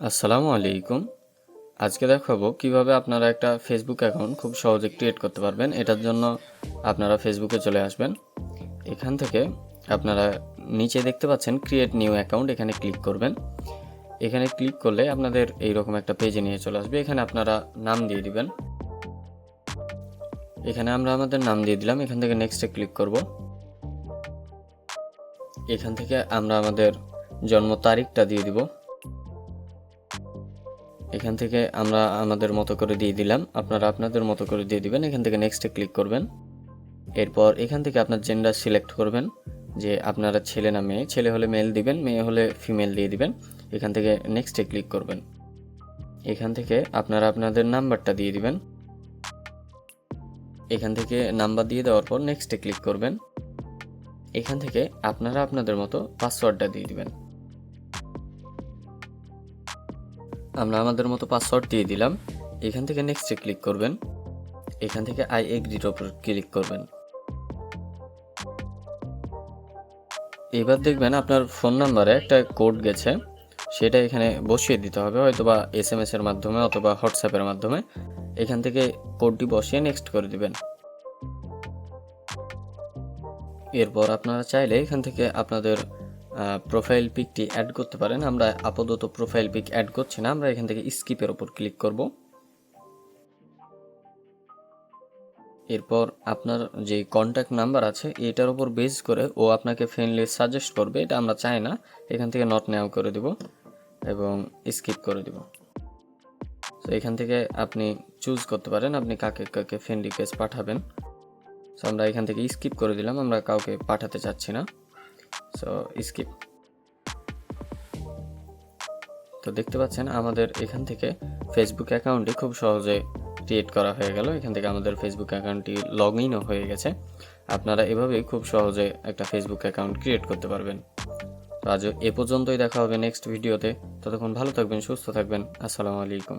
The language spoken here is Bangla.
আসসালামু আলাইকুম। আজকে দেখাবো কীভাবে আপনারা একটা ফেসবুক অ্যাকাউন্ট খুব সহজে ক্রিয়েট করতে পারবেন। এটার জন্য আপনারা ফেসবুকে চলে আসবেন। এখান থেকে আপনারা নিচে দেখতে পাচ্ছেন ক্রিয়েট নিউ অ্যাকাউন্ট এখানে ক্লিক করবেন। এখানে ক্লিক করলে আপনাদের এইরকম একটা পেজে নিয়ে চলে আসবে। এখানে আপনারা নাম দিয়ে দিবেন। এখানে আমরা আমাদের নাম দিয়ে দিলাম। এখান থেকে নেক্সটে ক্লিক করব। এখান থেকে আমরা আমাদের জন্ম তারিখটা দিয়ে দিব। এখান থেকে আমরা আমাদের মতো করে দিয়ে দিলাম। আপনারা আপনাদের মতো করে দিয়ে দিবেন। এখান থেকে নেক্সটে ক্লিক করবেন। এরপর এখান থেকে আপনার জেন্ডার সিলেক্ট করবেন। যে আপনারা ছেলে না মেয়ে। ছেলে হলে মেল দিবেন, মেয়ে হলে ফিমেল দিয়ে দিবেন। এখান থেকে নেক্সটে ক্লিক করবেন। এখান থেকে আপনারা আপনাদের নাম্বারটা দিয়ে দিবেন। এখান থেকে নাম্বার দিয়ে দেওয়ার পর নেক্সটে ক্লিক করবেন। এখান থেকে আপনারা আপনাদের মতো পাসওয়ার্ডটা দিয়ে দিবেন। আমরা আমাদের মতো পাসওয়ার্ড দিয়ে দিলাম। এখান থেকে নেক্সটে ক্লিক করবেন। এখান থেকে আই এগ্রির ওপর ক্লিক করবেন। এবার দেখবেন আপনার ফোন নাম্বারে একটা কোড গেছে। সেটা এখানে বসিয়ে দিতে হবে হয়তো বা এস এম এর মাধ্যমে অথবা হোয়াটসঅ্যাপের মাধ্যমে। এখান থেকে কোডটি বসিয়ে নেক্সট করে দিবেন। এরপর আপনারা চাইলে এখান থেকে আপনাদের প্রোফাইল পিকটি অ্যাড করতে পারেন। আমরা আপাতত প্রোফাইল পিক অ্যাড করছি না। আমরা এখান থেকে স্কিপের ওপর ক্লিক করব। এরপর আপনার যে কন্ট্যাক্ট নাম্বার আছে, এটার ওপর বেস করে ও আপনাকে ফ্রেন্ডলি সাজেস্ট করবে। এটা আমরা চাই না। এখান থেকে নট নেও করে দিব এবং স্কিপ করে দিব। তো এখান থেকে আপনি চুজ করতে পারেন। আপনি কাকে কাকে ফ্রেন্ড রিকোয়েস্ট পাঠাবেন। সো আমরা এখান থেকে স্কিপ করে দিলাম। আমরা কাউকে পাঠাতে চাচ্ছি না। সো স্কিপ তো দেখতে পাচ্ছেন, আমাদের এখান থেকে ফেসবুক অ্যাকাউন্টটি খুব সহজে ক্রিয়েট করা হয়ে গেল। এখান থেকে আমাদের ফেসবুক অ্যাকাউন্টটি লগ ইনও হয়ে গেছে। আপনারা এভাবেই খুব সহজে একটা ফেসবুক অ্যাকাউন্ট ক্রিয়েট করতে পারবেন। তো আজ এ পর্যন্তই দেখা হবে নেক্সট ভিডিওতে ততক্ষণ ভালো থাকবেন, সুস্থ থাকবেন। আসসালামু আলাইকুম।